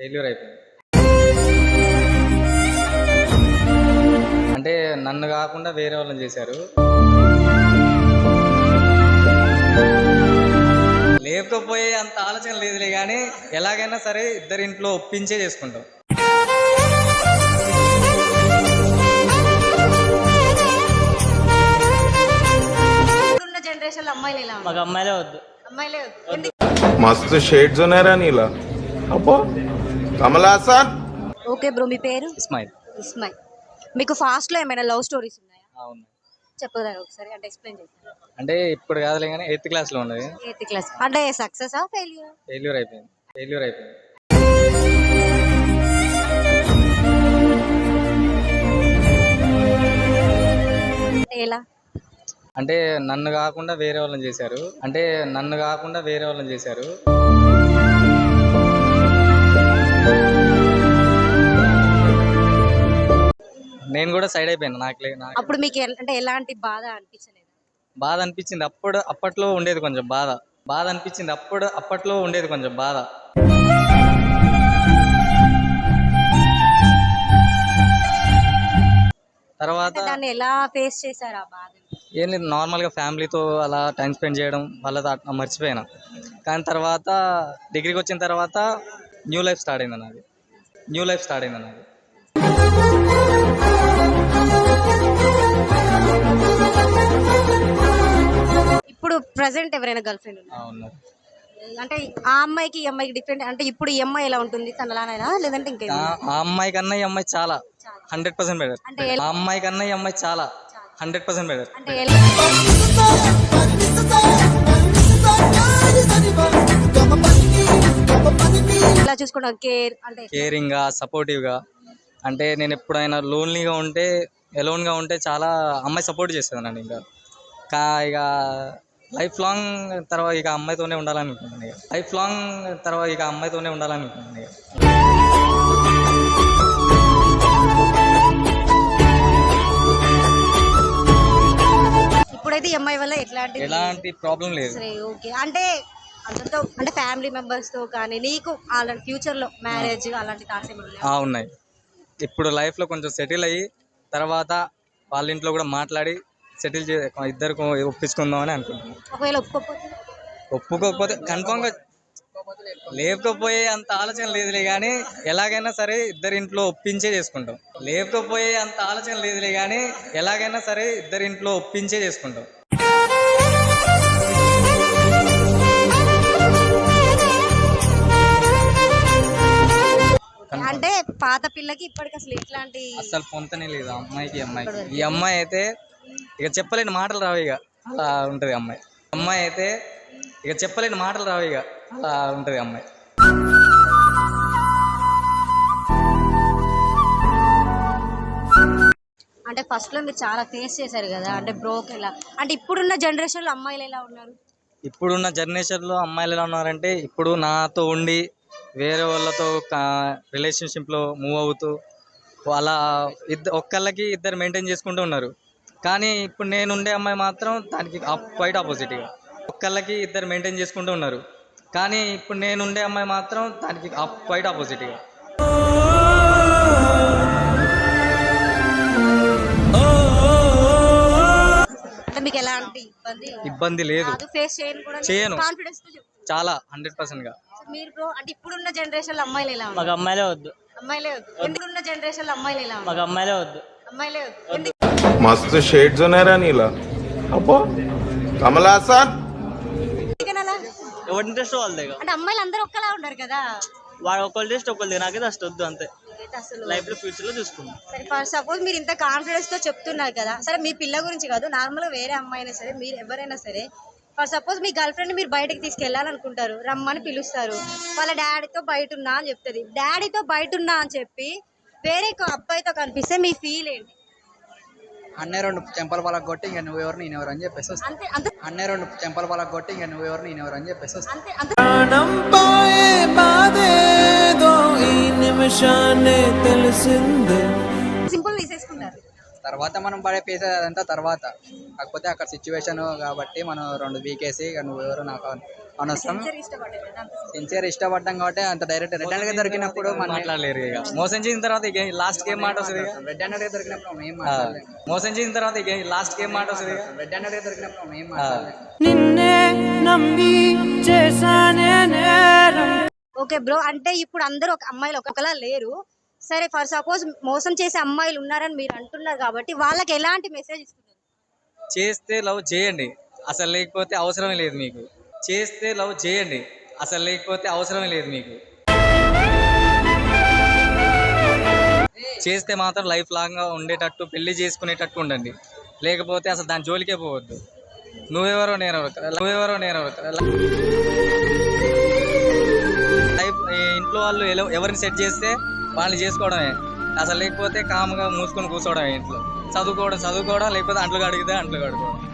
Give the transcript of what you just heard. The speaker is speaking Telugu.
ఫెయిల్యూర్ అయిపోయింది. అంటే నన్ను కాకుండా వేరే వాళ్ళని చేశారు. లేకపోయే అంత ఆలోచన లేదులే కానీ ఎలాగైనా సరే ఇద్దరి ఇంట్లో ఒప్పించే చేసుకుంటాం. జనరేషన్ మాకు అమ్మాయిలే వద్దు. అమ్మాయిలే మస్తు షేడ్స్ ఉన్నారా నీలా. అబ్బా. కమలా ఓకే బ్రో మీ పేరు? ఇస్మాయిల్. ఇస్మాయిల్. మీకు ఫాస్ట్లో ఏమైనా లవ్ స్టోరీస్ ఉన్నాయా? అవును. చెప్పగలరా ఒకసారి అంటే ఎక్స్ప్లెయిన్ చేస్తారా అంటే ఇప్పుడు కాదులే కానీ ఎయిత్ క్లాస్లో ఉన్నది. ఎయిత్ క్లాస్ అంటే సక్సెస్ ఆ ఫెయిల్యూర్ ఫెయిల్యూర్ అయిపోయింది. ఫెయిల్యూర్ అయిపోయింది. ఎలా? అంటే నన్ను కాకుండా వేరే వాళ్ళని చేశారు. అంటే నన్ను కాకుండా వేరే వాళ్ళని చేశారు. నేను కూడా సైడ్ అయిపోయాను. నాకు అప్పుడు మీకు అంటే ఎలాంటి బాధ అనిపించలేదు? బాధ అనిపించింది. అప్పుడు అప్పట్లో ఉండేది కొంచెం బాధ. బాధ అనిపించింది. అప్పుడు అప్పట్లో ఉండేది కొంచెం బాధ. తర్వాత దాన్ని ఎలా ఫేస్ చేశారు ఆ బాధ ఏం లేదు. నార్మల్గా ఫ్యామిలీతో అలా టైం స్పెండ్ చేయడం అట్లా మర్చిపోయినా. కానీ తర్వాత డిగ్రీకి వచ్చిన తర్వాత న్యూ లైఫ్ స్టార్ట్ అయింది నాది. న్యూ లైఫ్ స్టార్ట్ అయింది నాది. ఇప్పుడు ప్రజెంట్ ఎవరైనా గర్ల్ ఫ్రెండ్ అంటే ఆ అమ్మాయికి ఈ అమ్మాయికి డిఫరెంట్ అంటే ఇప్పుడు ఈ అమ్మాయి ఎలా ఉంటుంది? తన అలానేనా లేదంటే ఇంకా? ఆ- అమ్మాయి కన్నా ఈ అమ్మాయి చాలా. హండ్రెడ్ పర్సెంట్ బెటర్ అంటే ఆ అమ్మాయి కన్నా ఈ అమ్మాయి చాలా. హండ్రెడ్ పర్సెంట్ బెటర్ అంటే ఎలా- కేర్ అంటే కేరింగ్గా సపోర్టివ్గా అంటే నేను ఎప్పుడైనా లోన్లీగా ఉంటే ఎలోన్గా ఉంటే చాలా అమ్మాయి సపోర్ట్ చేస్తుంది నన్ను ఇంకా. కా ఇక లైఫ్ లాంగ్ తర్వాత ఇక అమ్మాయితోనే ఉండాలనుకుంటున్నాను ఇక. లైఫ్ లాంగ్ తర్వాత ఇక అమ్మాయితోనే ఉండాలనుకుంటున్నాను ఇక. ఇప్పుడైతే అమ్మాయి వల్ల ఎట్లాంటి ఎలాంటి ప్రాబ్లం లేదు. సరే ఓకే. అంటే అందరితో అంటే ఫ్యామిలీ మెంబర్స్తో కానీ నీకు అలాంటి ఫ్యూచర్లో మ్యారేజ్ అలాంటి థాట్స్ ఏమైనా ఉన్నాయి. ఇప్పుడు లైఫ్లో కొంచెం సెటిల్ అయ్యి తర్వాత వాళ్ళ ఇంట్లో కూడా మాట్లాడి సెటిల్ చే ఇద్దరు ఒప్పించుకుందామని అనుకుంటున్నాను ఒకవేళ ఒప్పుకోకపోతే? ఒప్పుకోకపోతే కన్ఫామ్గా లేకపోయే అంత ఆలోచన లేదులే కానీ ఎలాగైనా సరే ఇద్దరి ఇంట్లో ఒప్పించే చేసుకుంటాం. లేకపోయే అంత ఆలోచన లేదులే కానీ ఎలాగైనా సరే ఇద్దరి ఇంట్లో ఒప్పించే చేసుకుంటాం. పాత పిల్లకి ఇప్పటికి అసలు ఎట్లాంటి అస్సలు పొంతనే లేదు అమ్మాయికి అమ్మాయికి. ఈ అమ్మాయి అయితే ఇక చెప్పలేని మాటలు రావు ఇక. అలా ఉంటుంది అమ్మాయి. అమ్మాయి అయితే ఇక చెప్పలేని మాటలు రావు ఇక. అలా ఉంటుంది అమ్మాయి. అంటే ఫస్ట్లో మీరు చాలా ఫేస్ చేశారు కదా అంటే బ్రోక్ ఎలా అంటే ఇప్పుడున్న జనరేషన్లో అమ్మాయిలు ఎలా ఉన్నారు? ఇప్పుడున్న జనరేషన్లో అమ్మాయిలు ఎలా ఉన్నారంటే ఇప్పుడు నాతో ఉండి వేరే వాళ్ళతో రిలేషన్షిప్లో మూవ్ అవుతూ అలా ఇద్దరు ఒక్కళ్ళకి ఇద్దరు మెయింటైన్ చేసుకుంటూ ఉన్నారు. కానీ ఇప్పుడు నేను ఉండే అమ్మాయి మాత్రం దానికి క్వైట్ ఆపోజిట్గా ఒక్కళ్ళకి ఇద్దరు మెయింటైన్ చేసుకుంటూ ఉన్నారు. కానీ ఇప్పుడు నేను ఉండే అమ్మాయి మాత్రం దానికి క్వైట్ ఆపోజిట్గా మీకు ఎలాంటి ఇబ్బంది? ఇబ్బంది లేదు. చేయను. కాన్ఫిడెన్స్ చాలా హండ్రెడ్ పర్సెంట్గా. మీరు అంటే ఇప్పుడున్న జనరేషన్లో అమ్మాయిలు ఎలా మాకు అమ్మాయిలే వద్దు. అమ్మాయిలే వద్దు. జనరేషన్లో అమ్మాయిలు ఎలా మాకు అమ్మాయిలే వద్దు. అమ్మాయిలే మస్తు షేడ్స్ ఉన్నారా నీలా. అబ్బో కమలా సార్ ఎవరి ఇంట్రెస్ట్ వాళ్ళదే అంటే అమ్మాయిలు అందరూ ఒక్కలా ఉన్నారు కదా? వాడు ఒకళ్ళ ఇంట్రెస్ట్ ఒకళ్ళది నాకైతే అసలు వద్దు అంతే. లైఫ్లో ఫ్యూచర్లో చూసుకుందాం. సరే ఫర్ సపోజ్ మీరు ఇంత కాన్ఫిడెన్స్తో చెప్తున్నారు కదా సరే మీ పిల్ల గురించి కాదు నార్మల్గా వేరే అమ్మాయి అయినా సరే మీరు ఎవరైనా సరే ఫర్ సపోజ్ మీ గర్ల్ ఫ్రెండ్ మీరు బయటకి తీసుకెళ్ళాలనుకుంటారు రమ్మని పిలుస్తారు. వాళ్ళ డాడీతో బయట ఉన్నా అని చెప్తుంది. డాడీతో బయట ఉన్నా అని చెప్పి వేరే ఒక అబ్బాయితో కనిపిస్తే మీ ఫీల్ ఏంటి? అన్నే రెండు చెంపల వాళ్ళకి కొట్టి ఇంకా నువ్వు ఎవరు నేను ఎవరు అని చెప్పేసి వస్తా. అంతే అంత. అన్నే రెండు చెంపల వాళ్ళకి కొట్టి ఇంకా నువ్వు ఎవరు నేను ఎవరు అని చెప్పేసి వస్తా. అంతే అంత. ప్రాణం పోయే బాధేదో ఈ నిమిషాన్ని తెలిసిందే. సింపుల్ తీసేసుకుంటారు. తర్వాత మనం పడే పేసేది అదంతా తర్వాత. కాకపోతే అక్కడ సిచ్యువేషన్ కాబట్టి మనం రెండు వీకేసి ఇక నువ్వు ఎవరు నాకు అనవసరం. సిన్సియర్ ఇష్టపడ్డాం కాబట్టి అంత డైరెక్ట్ రెడ్ హ్యాండ్గా దొరికినప్పుడు మనం మాట్లాడలేరు ఇక. మోసం చేసిన తర్వాత ఇక లాస్ట్ గేమ్ మాట వస్తుంది రెడ్ హ్యాండ్గా దొరికినప్పుడు మనం ఏం మోసం చేసిన తర్వాత ఇక లాస్ట్ గేమ్ మాట వస్తుంది రెడ్ హ్యాండ్గా దొరికినప్పుడు మనం ఏం నిన్నే నమ్మి చేశానే ఓకే బ్రో అంటే ఇప్పుడు అందరూ ఒక అమ్మాయిలు ఒక్కొక్కలా లేరు. సరే ఫర్ సపోజ్ మోసం చేసే అమ్మాయిలు ఉన్నారని మీరు అంటున్నారు కాబట్టి వాళ్ళకి ఎలాంటి మెసేజ్ ఇస్తున్నారు? చేస్తే లవ్ చేయండి. అసలు లేకపోతే అవసరమే లేదు మీకు. చేస్తే లవ్ చేయండి. అసలు లేకపోతే అవసరమే లేదు మీకు. చేస్తే మాత్రం లైఫ్ లాంగ్గా ఉండేటట్టు పెళ్ళి చేసుకునేటట్టు ఉండండి. లేకపోతే అసలు దాని జోలికే పోవద్దు. నువ్వెవరో నేనెవరో కదా, నువ్వెవరో నేను కదా. లైఫ్ ఇంట్లో వాళ్ళు ఎవరిని సెట్ చేస్తే వాళ్ళని చేసుకోవడమే. అసలు లేకపోతే కామ్గా మూసుకొని కూర్చోవడమే ఇంట్లో. చదువుకోవడం చదువుకోవడం లేకపోతే అంట్లు కడిగితే అంట్లు కడుకోవడం